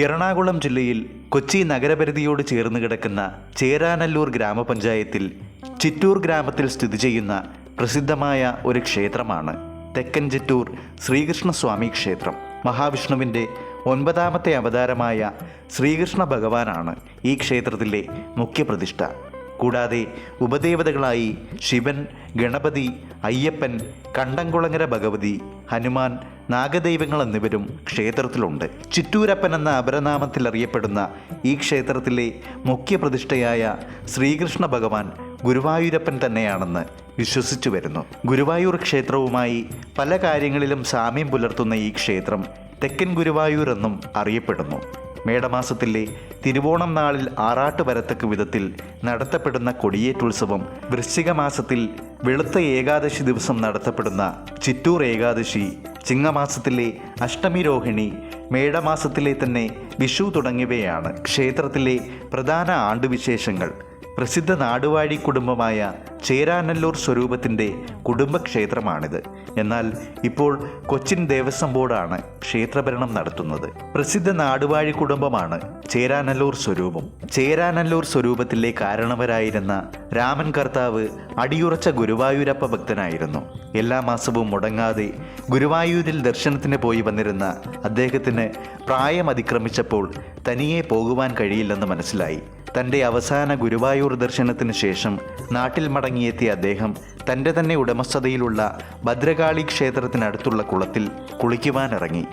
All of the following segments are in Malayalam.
എറണാകുളം ജില്ലയിൽ കൊച്ചി നഗരപരിധിയോട് ചേർന്ന് കിടക്കുന്ന ചേരാനല്ലൂർ ഗ്രാമപഞ്ചായത്തിൽ ചിറ്റൂർ ഗ്രാമത്തിൽ സ്ഥിതി ചെയ്യുന്ന പ്രസിദ്ധമായ ഒരു ക്ഷേത്രമാണ് തെക്കൻ ചിറ്റൂർ ശ്രീകൃഷ്ണസ്വാമി ക്ഷേത്രം. മഹാവിഷ്ണുവിന്റെ ഒൻപതാമത്തെ അവതാരമായ ശ്രീകൃഷ്ണ ഭഗവാനാണ് ഈ ക്ഷേത്രത്തിലെ മുഖ്യപ്രതിഷ്ഠ. കൂടാതെ ഉപദേവതകളായി ശിവൻ ഗണപതി അയ്യപ്പൻ കണ്ടംകുളങ്ങര ഭഗവതി ഹനുമാൻ നാഗദൈവങ്ങൾ എന്നിവരും ക്ഷേത്രത്തിലുണ്ട്. ചിറ്റൂരപ്പൻ എന്ന അപരനാമത്തിൽ അറിയപ്പെടുന്ന ഈ ക്ഷേത്രത്തിലെ മുഖ്യപ്രതിഷ്ഠയായ ശ്രീകൃഷ്ണ ഭഗവാൻ ഗുരുവായൂരപ്പൻ തന്നെയാണെന്ന് വിശ്വസിച്ചു വരുന്നു. ഗുരുവായൂർ ക്ഷേത്രവുമായി പല കാര്യങ്ങളിലും സാമ്യം പുലർത്തുന്ന ഈ ക്ഷേത്രം തെക്കൻ ഗുരുവായൂർ എന്നും അറിയപ്പെടുന്നു. മേടമാസത്തിലെ തിരുവോണം നാളിൽ ആറാട്ട് വരത്തക്ക വിധത്തിൽ നടത്തപ്പെടുന്ന കൊടിയേറ്റുത്സവം വൃശ്ചിക മാസത്തിൽ വെളുത്ത ഏകാദശി ദിവസം നടത്തപ്പെടുന്ന ചിറ്റൂർ ഏകാദശി ചിങ്ങമാസത്തിലെ അഷ്ടമി രോഹിണി മേടമാസത്തിലെ തന്നെ വിഷു തുടങ്ങിയവയാണ് ക്ഷേത്രത്തിലെ പ്രധാന ആണ്ടുവിശേഷങ്ങൾ. പ്രസിദ്ധ നാടുവാഴി കുടുംബമായ ചേരാനല്ലൂർ സ്വരൂപത്തിന്റെ കുടുംബക്ഷേത്രമാണിത്. എന്നാൽ ഇപ്പോൾ കൊച്ചിൻ ദേവസ്വം ബോർഡാണ് ക്ഷേത്രഭരണം നടത്തുന്നത്. പ്രസിദ്ധ നാടുവാഴി കുടുംബമാണ് ചേരാനല്ലൂർ സ്വരൂപം. ചേരാനല്ലൂർ സ്വരൂപത്തിലെ കാരണവരായിരുന്ന രാമൻ കർത്താവ് അടിയുറച്ച ഗുരുവായൂരപ്പ ഭക്തനായിരുന്നു. എല്ലാ മാസവും മുടങ്ങാതെ ഗുരുവായൂരിൽ ദർശനത്തിന് പോയി വന്നിരുന്ന അദ്ദേഹത്തിന് പ്രായം അതിക്രമിച്ചപ്പോൾ തനിയെ പോകുവാൻ കഴിയില്ലെന്ന് മനസ്സിലായി. തന്റെ അവസാന ഗുരുവായൂർ ദർശനത്തിന് ശേഷം നാട്ടിൽ മടങ്ങിയെത്തിയ അദ്ദേഹം തന്റെ തന്നെ ഉടമസ്ഥതയിലുള്ള ഭദ്രകാളി ക്ഷേത്രത്തിനടുത്തുള്ള കുളത്തിൽ കുളിക്കുവാനിറങ്ങി.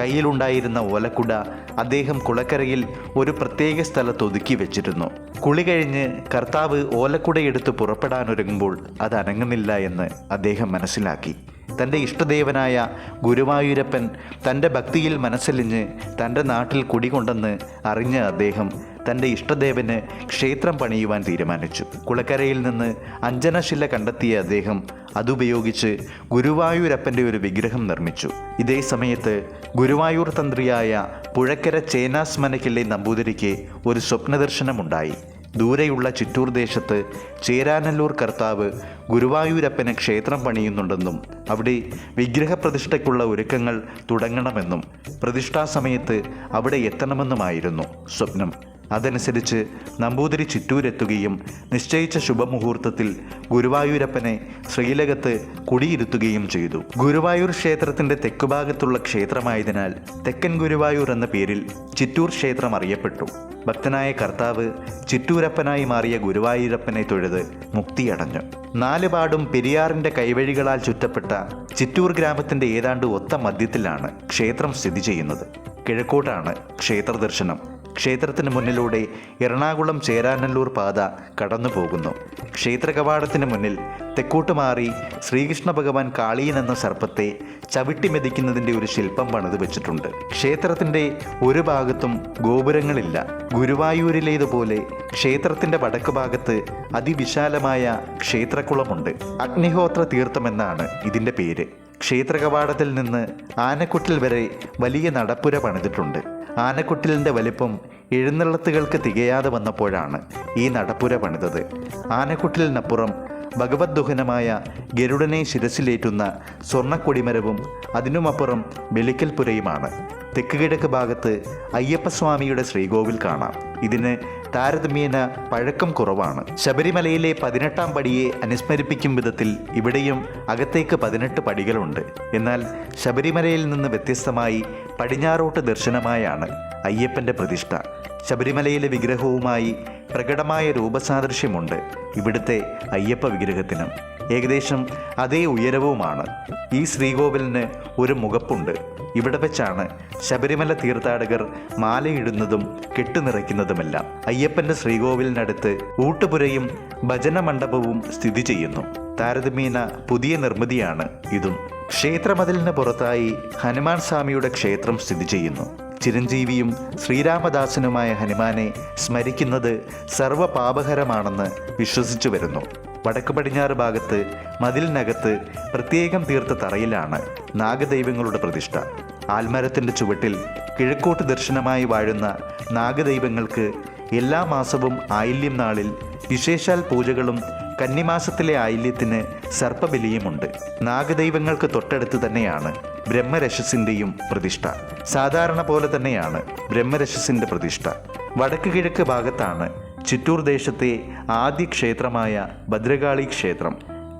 കയ്യിലുണ്ടായിരുന്ന ഓലക്കുട അദ്ദേഹം കുളക്കരയിൽ ഒരു പ്രത്യേക സ്ഥലത്ത് ഒതുക്കി വെച്ചിരുന്നു. കുളി കഴിഞ്ഞ് കർത്താവ് ഓലക്കുടയെടുത്ത് പുറപ്പെടാനൊരുങ്ങുമ്പോൾ അത് അനങ്ങുന്നില്ല എന്ന് അദ്ദേഹം മനസ്സിലാക്കി. തന്റെ ഇഷ്ടദേവനായ ഗുരുവായൂരപ്പൻ തന്റെ ഭക്തിയിൽ മനസ്സലിഞ്ഞ് തന്റെ നാട്ടിൽ കുടികൊണ്ടെന്ന് അറിഞ്ഞ അദ്ദേഹം തന്റെ ഇഷ്ടദേവന് ക്ഷേത്രം പണിയുവാൻ തീരുമാനിച്ചു. കുളക്കരയിൽ നിന്ന് അഞ്ജനശില കണ്ടെത്തിയ അദ്ദേഹം അതുപയോഗിച്ച് ഗുരുവായൂരപ്പന്റെ ഒരു വിഗ്രഹം നിർമ്മിച്ചു. ഇതേ സമയത്ത് ഗുരുവായൂർ തന്ത്രിയായ പുഴക്കര ചേനാസ്മനക്കിലെ നമ്പൂതിരിക്ക് ഒരു സ്വപ്നദർശനമുണ്ടായി. ദൂരെയുള്ള ചിറ്റൂർ ദേശത്ത് ചേരാനല്ലൂർ കർത്താവ് ഗുരുവായൂരപ്പന് ക്ഷേത്രം പണിയുന്നുണ്ടെന്നും അവിടെ വിഗ്രഹപ്രതിഷ്ഠയ്ക്കുള്ള ഒരുക്കങ്ങൾ തുടങ്ങണമെന്നും പ്രതിഷ്ഠാ സമയത്ത് അവിടെ എത്തണമെന്നുമായിരുന്നു സ്വപ്നം. അതനുസരിച്ച് നമ്പൂതിരി ചിറ്റൂരെത്തുകയും നിശ്ചയിച്ച ശുഭമുഹൂർത്തത്തിൽ ഗുരുവായൂരപ്പനെ ശ്രീലകത്ത് കുടിയിരുത്തുകയും ചെയ്തു. ഗുരുവായൂർ ക്ഷേത്രത്തിന്റെ തെക്കുഭാഗത്തുള്ള ക്ഷേത്രമായതിനാൽ തെക്കൻ ഗുരുവായൂർ എന്ന പേരിൽ ചിറ്റൂർ ക്ഷേത്രം അറിയപ്പെട്ടു. ഭക്തനായ കർത്താവ് ചിറ്റൂരപ്പനായി മാറിയ ഗുരുവായൂരപ്പനെ തൊഴുത് മുക്തിയടഞ്ഞു. നാലുപാടും പെരിയാറിന്റെ കൈവഴികളാൽ ചുറ്റപ്പെട്ട ചിറ്റൂർ ഗ്രാമത്തിന്റെ ഏതാണ്ട് ഒത്ത മധ്യത്തിലാണ് ക്ഷേത്രം സ്ഥിതി ചെയ്യുന്നത്. കിഴക്കോട്ടാണ് ക്ഷേത്ര ദർശനം ക്ഷേത്രത്തിന് മുന്നിലൂടെ എറണാകുളം ചേരാനല്ലൂർ പാത കടന്നു പോകുന്നു ക്ഷേത്ര കവാടത്തിന് മുന്നിൽ തെക്കോട്ട് മാറി ശ്രീകൃഷ്ണ ഭഗവാൻ കാളിയൻ എന്ന സർപ്പത്തെ ചവിട്ടി മെതിക്കുന്നതിന്റെ ഒരു ശില്പം പണിത് വെച്ചിട്ടുണ്ട്. ക്ഷേത്രത്തിന്റെ ഒരു ഭാഗത്തും ഗോപുരങ്ങളില്ല. ഗുരുവായൂരിലേതുപോലെ ക്ഷേത്രത്തിന്റെ വടക്ക് ഭാഗത്ത് അതിവിശാലമായ ക്ഷേത്രക്കുളമുണ്ട് അഗ്നിഹോത്ര തീർത്ഥമെന്നാണ് ഇതിന്റെ പേര്. ക്ഷേത്ര കവാടത്തിൽ നിന്ന് ആനക്കുട്ടിൽ വരെ വലിയ നടപ്പുര പണിതിട്ടുണ്ട്. ആനക്കുട്ടിലിന്റെ വലിപ്പം എഴുന്നള്ളത്തുകൾക്ക് തികയാതെ വന്നപ്പോഴാണ് ഈ നടപ്പുര പണിതത്. ആനക്കുട്ടിലിനപ്പുറം ഭഗവത് ദുഹനമായ ഗരുഡനെ ശിരസിലേറ്റുന്ന സ്വർണക്കൊടിമരവും അതിനുമപ്പുറം ബലിക്കൽപുരയുമാണ് തെക്ക് കിഴക്ക് ഭാഗത്ത് അയ്യപ്പസ്വാമിയുടെ ശ്രീകോവിൽ കാണാം. ഇതിന് താരതമ്യേന പഴക്കം കുറവാണ്. ശബരിമലയിലെ പതിനെട്ടാം പടിയെ അനുസ്മരിപ്പിക്കും വിധത്തിൽ ഇവിടെയും അകത്തേക്ക് പതിനെട്ട് പടികളുണ്ട്. എന്നാൽ ശബരിമലയിൽ നിന്ന് വ്യത്യസ്തമായി പടിഞ്ഞാറോട്ട് ദർശനമായാണ് അയ്യപ്പന്റെ പ്രതിഷ്ഠ. ശബരിമലയിലെ വിഗ്രഹവുമായി പ്രകടമായ രൂപസാദൃശ്യമുണ്ട് ഇവിടുത്തെ അയ്യപ്പ വിഗ്രഹത്തിനും. ഏകദേശം അതേ ഉയരവുമാണ്. ഈ ശ്രീകോവിലിന് ഒരു മുഖപ്പുണ്ട്. ഇവിടെ വെച്ചാണ് ശബരിമല തീർത്ഥാടകർ മാലയിടുന്നതും കെട്ടുനിറയ്ക്കുന്നതുമെല്ലാം. അയ്യപ്പന്റെ ശ്രീകോവിലിനടുത്ത് ഊട്ടുപുരയും ഭജന മണ്ഡപവും സ്ഥിതി ചെയ്യുന്നു. താരതമ്യേന പുതിയ നിർമ്മിതിയാണ് ഇതും. ക്ഷേത്രമതിലിന് പുറത്തായി ഹനുമാൻ സ്വാമിയുടെ ക്ഷേത്രം സ്ഥിതി ചെയ്യുന്നു. ചിരഞ്ജീവിയും ശ്രീരാമദാസനുമായ ഹനുമാനെ സ്മരിക്കുന്നത് സർവപാപഹരമാണെന്ന് വിശ്വസിച്ചു വരുന്നു. വടക്ക് പടിഞ്ഞാറ് ഭാഗത്ത് മതിലിനകത്ത് പ്രത്യേകം തീർത്ത തറയിലാണ് നാഗദൈവങ്ങളുടെ പ്രതിഷ്ഠ. ആൽമരത്തിന്റെ ചുവട്ടിൽ കിഴക്കോട്ട് ദർശനമായി വാഴുന്ന നാഗദൈവങ്ങൾക്ക് എല്ലാ മാസവും ആയില്യം നാളിൽ വിശേഷാൽ പൂജകളും കന്നിമാസത്തിലെ ആയില്യത്തിന് സർപ്പബലിയുമുണ്ട്. നാഗദൈവങ്ങൾക്ക് തൊട്ടടുത്ത് തന്നെയാണ് ബ്രഹ്മരശസിന്റെയും പ്രതിഷ്ഠ. സാധാരണ പോലെ തന്നെയാണ് ബ്രഹ്മരശസിന്റെ പ്രതിഷ്ഠ. വടക്ക് കിഴക്ക് ഭാഗത്താണ് ചിറ്റൂർ ദേശത്തെ ആദ്യ ക്ഷേത്രമായ ഭദ്രകാളി ക്ഷേത്രം.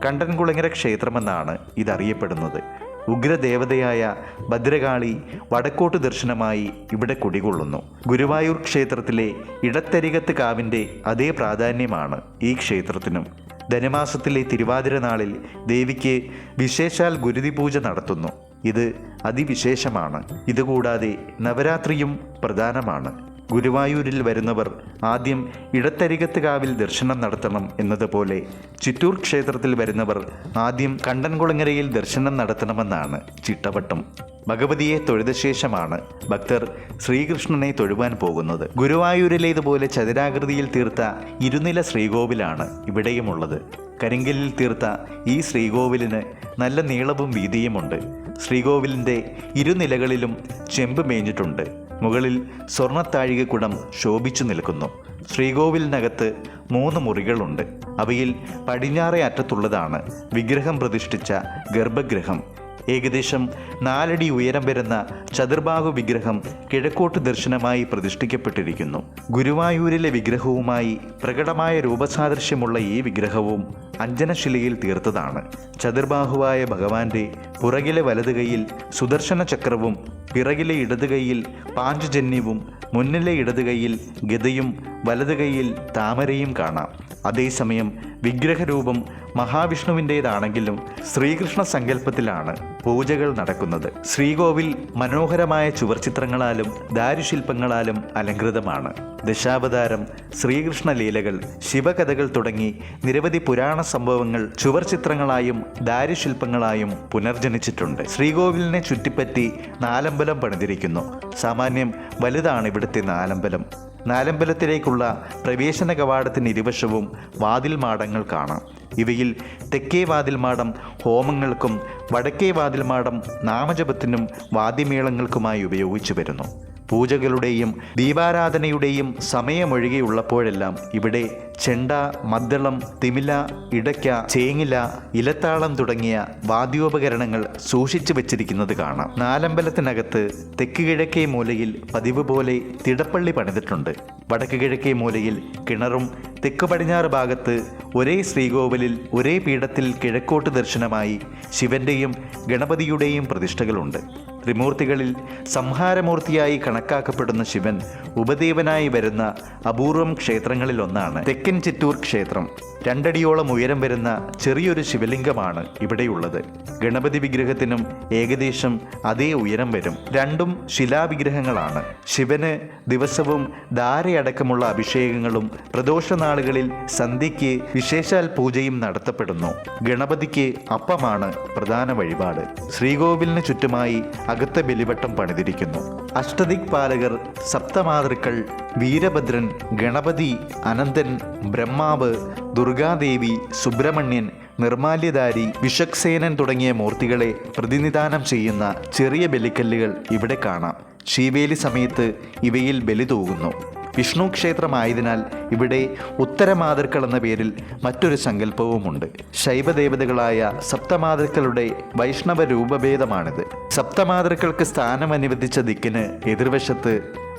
കണ്ടൻകുളങ്ങര ക്ഷേത്രമെന്നാണ് ഇതറിയപ്പെടുന്നത്. ഉഗ്രദേവതയായ ഭദ്രകാളി വടക്കോട്ട് ദർശനമായി ഇവിടെ കുടികൊള്ളുന്നു. ഗുരുവായൂർ ക്ഷേത്രത്തിലെ ഇടത്തരികത്ത് കാവിന്റെ അതേ പ്രാധാന്യമാണ് ഈ ക്ഷേത്രത്തിനും. ധനുമാസത്തിലെ തിരുവാതിര നാളിൽ ദേവിക്ക് വിശേഷാൽ ഗുരുതി പൂജ നടത്തുന്നു. ഇത് അതിവിശേഷമാണ്. ഇതുകൂടാതെ നവരാത്രിയും പ്രധാനമാണ്. ഗുരുവായൂരിൽ വരുന്നവർ ആദ്യം ഇടത്തരികത്ത് കാവിൽ ദർശനം നടത്തണം എന്നതുപോലെ ചിറ്റൂർ ക്ഷേത്രത്തിൽ വരുന്നവർ ആദ്യം കണ്ടൻകുളങ്ങരയിൽ ദർശനം നടത്തണമെന്നാണ് ചിട്ടവട്ടം. ഭഗവതിയെ തൊഴുത ശേഷമാണ് ഭക്തർ ശ്രീകൃഷ്ണനെ തൊഴുവാൻ പോകുന്നത്. ഗുരുവായൂരിലേതുപോലെ ചതുരാകൃതിയിൽ തീർത്ത ഇരുനില ശ്രീകോവിലാണ് ഇവിടെയുമുള്ളത്. കരിങ്കലിൽ തീർത്ത ഈ ശ്രീകോവിലിന് നല്ല നീളവും വീതിയുമുണ്ട്. ശ്രീകോവിലിന്റെ ഇരുനിലകളിലും ചെമ്പ് മേഞ്ഞിട്ടുണ്ട്. മുകളിൽ സ്വർണത്താഴികക്കുടം ശോഭിച്ചു നിൽക്കുന്നു. ശ്രീകോവിലിനകത്ത് മൂന്ന് മുറികളുണ്ട്. അവയിൽ പടിഞ്ഞാറേ അറ്റത്തുള്ളതാണ് വിഗ്രഹം പ്രതിഷ്ഠിച്ച ഗർഭഗൃഹം. ഏകദേശം നാലടി ഉയരം വരുന്ന ചതുർബാഹു വിഗ്രഹം കിഴക്കോട്ട് ദർശനമായി പ്രതിഷ്ഠിക്കപ്പെട്ടിരിക്കുന്നു. ഗുരുവായൂരിലെ വിഗ്രഹവുമായി പ്രകടമായ രൂപസാദൃശ്യമുള്ള ഈ വിഗ്രഹവും അഞ്ജനശിലയിൽ തീർത്തതാണ്. ചതുർബാഹുവായ ഭഗവാന്റെ പുറകിലെ വലത് കൈയിൽ സുദർശന ചക്രവും പിറകിലെ ഇടതു കൈയിൽ പാഞ്ചജന്യവും മുന്നിലെ ഇടതു കൈയിൽ ഗതയും വലത് കൈയിൽ താമരയും കാണാം. അതേസമയം വിഗ്രഹരൂപം മഹാവിഷ്ണുവിന്റേതാണെങ്കിലും ശ്രീകൃഷ്ണ സങ്കല്പത്തിലാണ് പൂജകൾ നടക്കുന്നത്. ശ്രീകോവിൽ മനോഹരമായ ചുവർച്ചിത്രങ്ങളാലും ദാരുശില്പങ്ങളാലും അലങ്കൃതമാണ് ദശാവതാരം ശ്രീകൃഷ്ണ ലീലകൾ ശിവകഥകൾ തുടങ്ങി നിരവധി പുരാണ സംഭവങ്ങൾ ചുവർച്ചിത്രങ്ങളായും ദാരുശില്പങ്ങളായും പുനർജനിച്ചിട്ടുണ്ട്. ശ്രീകോവിലിനെ ചുറ്റിപ്പറ്റി നാലമ്പലം പണിതിരിക്കുന്നു. സാമാന്യം വലുതാണ് ഇവിടുത്തെ നാലമ്പലം. നാലമ്പലത്തിലേക്കുള്ള പ്രവേശന കവാടത്തിന് ഇരുവശവും വാതിൽ മാടങ്ങൾ കാണാം. ഇവയിൽ തെക്കേ വാതിൽ മാടം ഹോമങ്ങൾക്കും വടക്കേ വാതിൽ മാടം നാമജപത്തിനും വാദ്യമേളങ്ങൾക്കുമായി ഉപയോഗിച്ചു വരുന്നു. പൂജകളുടെയും ദീപാരാധനയുടെയും സമയമൊഴികെയുള്ളപ്പോഴെല്ലാം ഇവിടെ ചെണ്ട മദ്ദളം തിമില ഇടയ്ക്ക ചേങ്ങില ഇലത്താളം തുടങ്ങിയ വാദ്യോപകരണങ്ങൾ സൂക്ഷിച്ചു വെച്ചിരിക്കുന്നത് കാണാം. നാലമ്പലത്തിനകത്ത് തെക്ക് കിഴക്കേ മൂലയിൽ പതിവ് പോലെ തിടപ്പള്ളി പണിതിട്ടുണ്ട്. വടക്ക് കിഴക്കേ മൂലയിൽ കിണറും തെക്ക് പടിഞ്ഞാറ് ഭാഗത്ത് ഒരേ ശ്രീകോവിലിൽ ഒരേ പീഠത്തിൽ കിഴക്കോട്ട് ദർശനമായി ശിവന്റെയും ഗണപതിയുടെയും പ്രതിഷ്ഠകളുണ്ട്. ത്രിമൂർത്തികളിൽ സംഹാരമൂർത്തിയായി കണക്കാക്കപ്പെടുന്ന ശിവൻ ഉപദേവനായി വരുന്ന അപൂർവം ക്ഷേത്രങ്ങളിലൊന്നാണ് തെക്കൻ ചിറ്റൂർ ക്ഷേത്രം. രണ്ടടിയോളം ഉയരം വരുന്ന ചെറിയൊരു ശിവലിംഗമാണ് ഇവിടെയുള്ളത്. ഗണപതി വിഗ്രഹത്തിനും ഏകദേശം അതേ ഉയരം വരും. രണ്ടും ശിലാവിഗ്രഹങ്ങളാണ്. ശിവന് ദിവസവും ധാരയടക്കമുള്ള അഭിഷേകങ്ങളും പ്രദോഷ നാളുകളിൽ സന്ധ്യയ്ക്ക് വിശേഷാൽ പൂജയും നടത്തപ്പെടുന്നു. ഗണപതിക്ക് അപ്പമാണ് പ്രധാന വഴിപാട്. ശ്രീകോവിലിന് ചുറ്റുമായി അകത്തെ ബലിവട്ടം പണിതിരിക്കുന്നു. അഷ്ടദിക് പാലകർ സപ്തമാതൃക്കൾ വീരഭദ്രൻ ഗണപതി അനന്തൻ ബ്രഹ്മാവ് ദുർഗാദേവി സുബ്രഹ്മണ്യൻ നിർമാല്യധാരി വിഷക്സേനൻ തുടങ്ങിയ മൂർത്തികളെ പ്രതിനിധാനം ചെയ്യുന്ന ചെറിയ ബലിക്കല്ലുകൾ ഇവിടെ കാണാം. ശീവേലി സമയത്ത് ഇവയിൽ ബലി തൂകുന്നു. വിഷ്ണു ക്ഷേത്രമായതിനാൽ ഇവിടെ ഉത്തരമാതൃക്കൾ എന്ന പേരിൽ മറ്റൊരു സങ്കല്പവുമുണ്ട്. ശൈവദേവതകളായ സപ്തമാതൃക്കളുടെ വൈഷ്ണവ രൂപഭേദമാണിത് സപ്തമാതൃക്കൾക്ക് സ്ഥാനം അനുവദിച്ച ദിക്കിന് എതിർവശത്ത്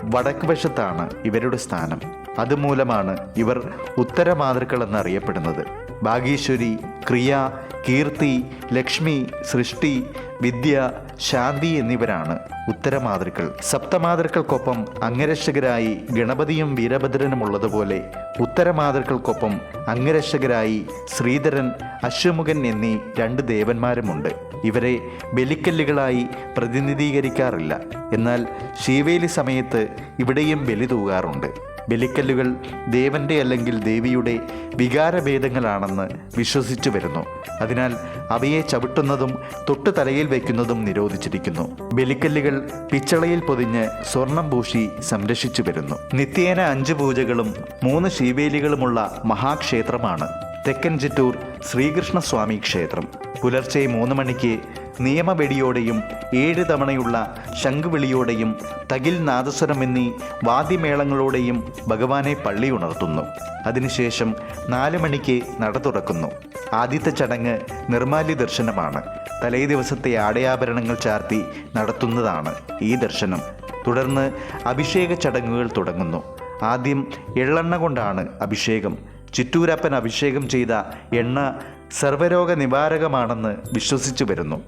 വടക്ക് വശത്താണ് ഇവരുടെ സ്ഥാനം. അതുമൂലമാണ് ഇവർ ഉത്തരമാതൃക്കൾ എന്നറിയപ്പെടുന്നത്. ഭാഗീശ്വരി ക്രിയ കീർത്തി ലക്ഷ്മി സൃഷ്ടി വിദ്യ ശാന്തി എന്നിവരാണ് ഉത്തരമാതൃക്കൾ. സപ്തമാതൃക്കൾക്കൊപ്പം അംഗരക്ഷകരായി ഗണപതിയും വീരഭദ്രനും ഉള്ളതുപോലെ ഉത്തരമാതൃക്കൾക്കൊപ്പം അംഗരക്ഷകരായി ശ്രീധരൻ അശ്വമുഖൻ എന്നീ രണ്ട് ദേവന്മാരുമുണ്ട്. ഇവരെ ബലിക്കല്ലുകളായി പ്രതിനിധീകരിക്കാറില്ല. എന്നാൽ ശീവേലി സമയത്ത് ഇവിടെയും ബലി തൂകാറുണ്ട്. ബലിക്കല്ലുകൾ ദേവന്റെ അല്ലെങ്കിൽ ദേവിയുടെ വികാരഭേദങ്ങളാണെന്ന് വിശ്വസിച്ചു വരുന്നു. അതിനാൽ അവയെ ചവിട്ടുന്നതും തൊട്ട് തലയിൽ വയ്ക്കുന്നതും നിരോധിച്ചിരിക്കുന്നു. ബലിക്കല്ലുകൾ പിച്ചളയിൽ പൊതിഞ്ഞ് സ്വർണം പൂശി സംരക്ഷിച്ചു വരുന്നു. നിത്യേന അഞ്ച് പൂജകളും മൂന്ന് ശീവേലികളുമുള്ള മഹാക്ഷേത്രമാണ്. തെക്കൻ ചിറ്റൂർ ശ്രീകൃഷ്ണസ്വാമി ക്ഷേത്രം. പുലർച്ചെ മൂന്ന് മണിക്ക് നിയമവെടിയോടെയും ഏഴ് തവണയുള്ള ശംഖുവിളിയോടെയും തകിൽ നാദസ്വരം എന്നീ വാദ്യമേളങ്ങളോടെയും ഭഗവാനെ പള്ളി ഉണർത്തുന്നു. അതിനുശേഷം നാല് മണിക്ക് നട തുറക്കുന്നു. ആദ്യത്തെ ചടങ്ങ് നിർമാല്യ ദർശനമാണ്. തലേ ദിവസത്തെ ആടയാഭരണങ്ങൾ ചാർത്തി നടത്തുന്നതാണ് ഈ ദർശനം. തുടർന്ന് അഭിഷേക ചടങ്ങുകൾ തുടങ്ങുന്നു. ആദ്യം എള്ളെണ്ണ കൊണ്ടാണ് അഭിഷേകം. ചിറ്റൂരപ്പൻ അഭിഷേകം ചെയ്ത എണ്ണ സർവരോഗ നിവാരകമാണെന്ന് വിശ്വസിച്ചു വരുന്നു.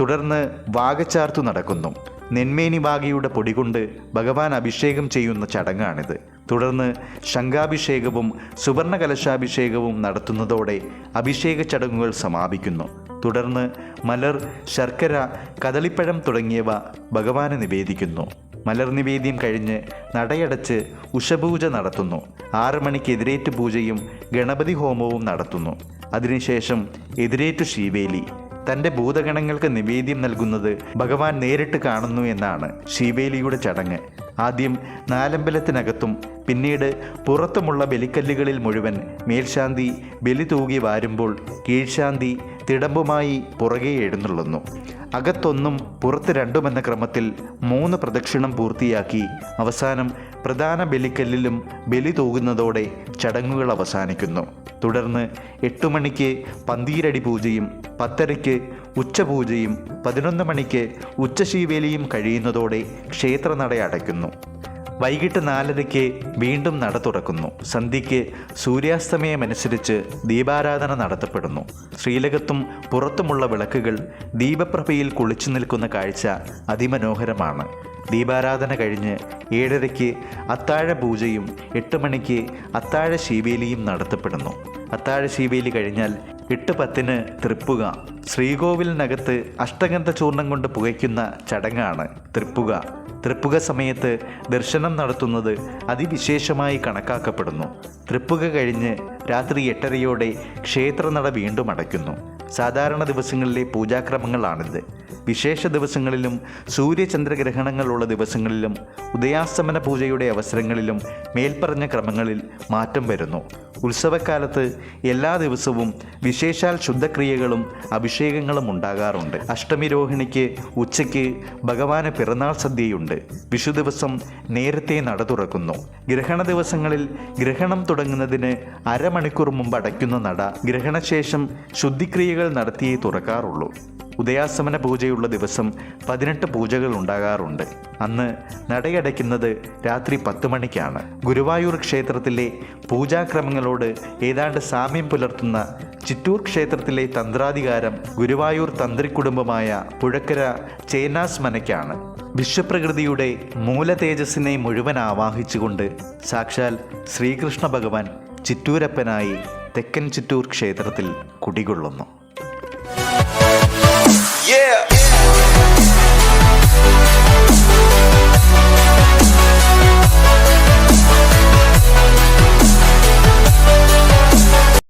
തുടർന്ന് വാഗച്ചാർത്തു നടക്കുന്നു. നെന്മേനി വാഗയുടെ പൊടി കൊണ്ട് ഭഗവാൻ അഭിഷേകം ചെയ്യുന്ന ചടങ്ങാണിത്. തുടർന്ന് ശംഖാഭിഷേകവും സുവർണ കലശാഭിഷേകവും നടത്തുന്നതോടെ അഭിഷേക ചടങ്ങുകൾ സമാപിക്കുന്നു. തുടർന്ന് മലർ ശർക്കര കദളിപ്പഴം തുടങ്ങിയവ ഭഗവാന് നിവേദിക്കുന്നു. മലർ നിവേദ്യം കഴിഞ്ഞ് നടയടച്ച് ഉഷപൂജ നടത്തുന്നു. ആറു മണിക്ക് എതിരേറ്റ് പൂജയും ഗണപതി ഹോമവും നടത്തുന്നു. അതിനുശേഷം എതിരേറ്റു ശീവേലി. തന്റെ ഭൂതഗണങ്ങൾക്ക് നിവേദ്യം നൽകുന്നത് ഭഗവാൻ നേരിട്ട് കാണുന്നു എന്നാണ് ശിവേലിയുടെ ചടങ്ങ്. ആദ്യം നാലമ്പലത്തിനകത്തും പിന്നീട് പുറത്തുമുള്ള ബലിക്കല്ലുകളിൽ മുഴുവൻ മേൽശാന്തി ബലി തൂകി വാരുമ്പോൾ കീഴ്ശാന്തി തിടമ്പുമായി പുറകെ എഴുന്നള്ളുന്നു. അകത്തൊന്നും പുറത്ത് രണ്ടുമെന്ന ക്രമത്തിൽ മൂന്ന് പ്രദക്ഷിണം പൂർത്തിയാക്കി അവസാനം പ്രധാന ബലിക്കല്ലിലും ബലി തൂകുന്നതോടെ ചടങ്ങുകൾ അവസാനിക്കുന്നു. തുടർന്ന് എട്ട് മണിക്ക് പന്തീരടി പൂജയും പത്തരയ്ക്ക് ഉച്ചപൂജയും പതിനൊന്ന് മണിക്ക് ഉച്ചശീവേലിയും കഴിയുന്നതോടെ ക്ഷേത്രനട അടയ്ക്കുന്നു. വൈകിട്ട് നാലരയ്ക്ക് വീണ്ടും നട തുറക്കുന്നു. സന്ധ്യയ്ക്ക് സൂര്യാസ്തമയമനുസരിച്ച് ദീപാരാധന നടത്തപ്പെടുന്നു. ശ്രീലകത്തും പുറത്തുമുള്ള വിളക്കുകൾ ദീപപ്രഭയിൽ കുളിച്ചു നിൽക്കുന്ന കാഴ്ച അതിമനോഹരമാണ്. ദീപാരാധന കഴിഞ്ഞ് ഏഴരയ്ക്ക് അത്താഴ പൂജയും എട്ട് മണിക്ക് അത്താഴ ശീവേലിയും നടത്തപ്പെടുന്നു. അത്താഴ ശീവേലി കഴിഞ്ഞാൽ എട്ട് പത്തിന് തൃപ്പുക. ശ്രീകോവിലിനകത്ത് അഷ്ടഗന്ധ ചൂർണം കൊണ്ട് പുകയ്ക്കുന്ന ചടങ്ങാണ് തൃപ്പുക. തൃപ്പുക സമയത്ത് ദർശനം നടത്തുന്നത് അതിവിശേഷമായി കണക്കാക്കപ്പെടുന്നു. തൃപ്പുക കഴിഞ്ഞ് രാത്രി എട്ടരയോടെ ക്ഷേത്രനട വീണ്ടും അടയ്ക്കുന്നു. സാധാരണ ദിവസങ്ങളിലെ പൂജാക്രമങ്ങളാണിത്. വിശേഷ ദിവസങ്ങളിലും സൂര്യചന്ദ്രഗ്രഹണങ്ങളുള്ള ദിവസങ്ങളിലും ഉദയാസ്തമന പൂജയുടെ അവസരങ്ങളിലും മേൽപ്പറഞ്ഞ ക്രമങ്ങളിൽ മാറ്റം വരുന്നു. ഉത്സവക്കാലത്ത് എല്ലാ ദിവസവും വിശേഷാൽ ശുദ്ധക്രിയകളും അഭിഷേകങ്ങളും ഉണ്ടാകാറുണ്ട്. അഷ്ടമി രോഹിണിക്ക് ഉച്ചയ്ക്ക് ഭഗവാന് പിറന്നാൾ സദ്യയുണ്ട്. വിഷു ദിവസം നേരത്തെ നട തുറക്കുന്നു. ഗ്രഹണ ദിവസങ്ങളിൽ ഗ്രഹണം തുടങ്ങുന്നതിന് അരമണിക്കൂർ മുമ്പ് അടയ്ക്കുന്ന നട ഗ്രഹണശേഷം ശുദ്ധിക്രിയകൾ നടത്തിയേ തുറക്കാറുള്ളൂ. ഉദയാസമന പൂജയുള്ള ദിവസം പതിനെട്ട് പൂജകൾ ഉണ്ടാകാറുണ്ട്. അന്ന് നടയടയ്ക്കുന്നത് രാത്രി പത്ത് മണിക്കാണ്. ഗുരുവായൂർ ക്ഷേത്രത്തിലെ പൂജാക്രമങ്ങളോട് ഏതാണ്ട് സാമ്യം പുലർത്തുന്ന ചിറ്റൂർ ക്ഷേത്രത്തിലെ തന്ത്രാധികാരം ഗുരുവായൂർ തന്ത്രിക്കുടുംബമായ പുഴക്കര ചേനാസ് മനയ്ക്കാണ് വിശ്വപ്രകൃതിയുടെ മൂലതേജസ്സിനെ മുഴുവൻ ആവാഹിച്ചുകൊണ്ട് സാക്ഷാൽ ശ്രീകൃഷ്ണ ഭഗവാൻ ചിറ്റൂരപ്പനായി തെക്കൻ ചിറ്റൂർ ക്ഷേത്രത്തിൽ കുടികൊള്ളുന്നു.